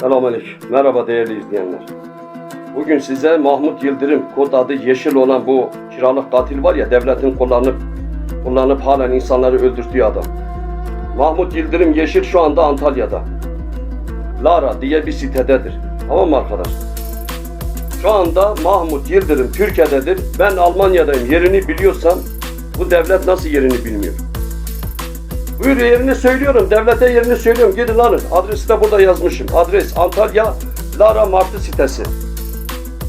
Selamünaleyküm. Merhaba değerli izleyenler. Bugün size Mahmut Yıldırım kod adı Yeşil olan bu kiralık katil var ya devletin kullanıp kullanıp halen insanları öldürttüğü adam. Mahmut Yıldırım Yeşil şu anda Antalya'da. Lara diye bir sitededir. Tamam mı arkadaş? Şu anda Mahmut Yıldırım Türkiye'dedir. Ben Almanya'dayım. Yerini biliyorsam bu devlet nasıl yerini bilmiyor. Buyur yerini söylüyorum. Devlete yerini söylüyorum. Gidin alın. Adresi de burada yazmışım. Adres Antalya Lara Martı sitesi.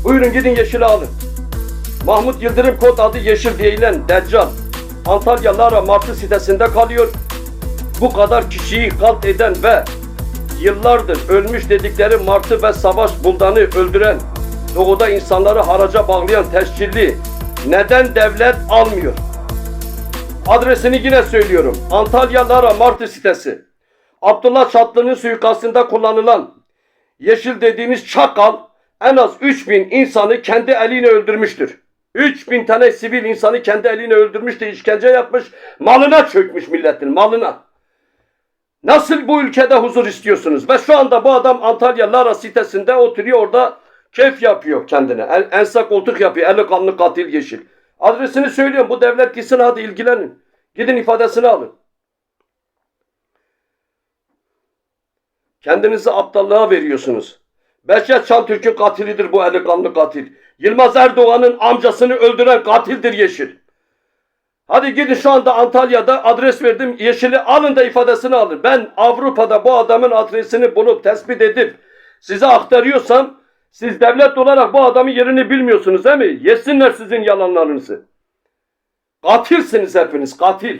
Buyurun gidin Yeşil'i alın. Mahmut Yıldırım kod adı Yeşil diyen Deccal. Antalya Lara Martı sitesinde kalıyor. Bu kadar kişiyi kalt eden ve yıllardır ölmüş dedikleri Martı ve Savaş Buldan'ı öldüren, doğuda insanları haraca bağlayan tescilli neden devlet almıyor? Adresini yine söylüyorum. Antalya Lara Martı sitesi. Abdullah Çatlı'nın suikastında kullanılan Yeşil dediğimiz çakal en az 3000 insanı kendi eliyle öldürmüştür. 3000 tane sivil insanı kendi eliyle öldürmüş de işkence yapmış, malına çökmüş milletin malına. Nasıl bu ülkede huzur istiyorsunuz? Ve şu anda bu adam Antalya Lara sitesinde oturuyor orada keyif yapıyor kendine. En, ense koltuk yapıyor. Eli kanlı katil yeşil. Adresini söylüyorum. Bu devlet gitsin hadi ilgilenin. Gidin ifadesini alın. Kendinizi aptallığa veriyorsunuz. Behçet Çantürk'ün katilidir bu eli katil. Yılmaz Erdoğan'ın amcasını öldüren katildir Yeşil. Hadi gidin şu anda Antalya'da adres verdim. Yeşil'i alın da ifadesini alın. Ben Avrupa'da bu adamın adresini bulup tespit edip size aktarıyorsam siz devlet olarak bu adamın yerini bilmiyorsunuz değil mi? Yesinler sizin yalanlarınızı. Katilsiniz hepiniz katil.